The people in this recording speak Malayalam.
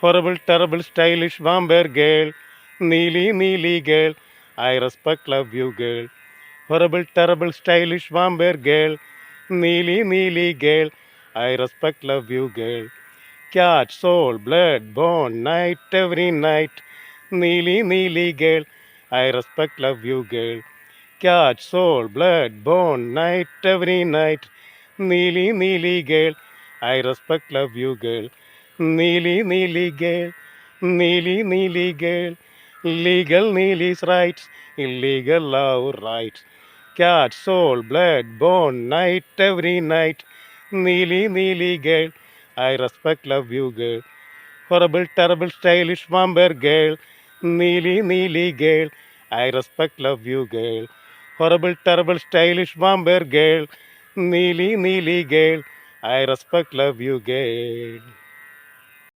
horrible terrible stylish vampire girl Neeli Neeli girl I respect love you girl horrible terrible stylish vampire girl Neeli Neeli girl I respect love you girl catch soul blood born night every night Neeli Neeli girl I respect love you girl catch soul blood born night every night Neeli Neeli girl I respect love you girl Neeli Neeli girl Neeli Neeli girl legal Neeli's rights illegal love rights cat soul blood born night every night Neeli Neeli girl I respect love you girl horrible terrible stylish vampire girl Neeli Neeli girl I respect love you girl horrible terrible stylish vampire girl Neeli Neeli girl I respect love you girl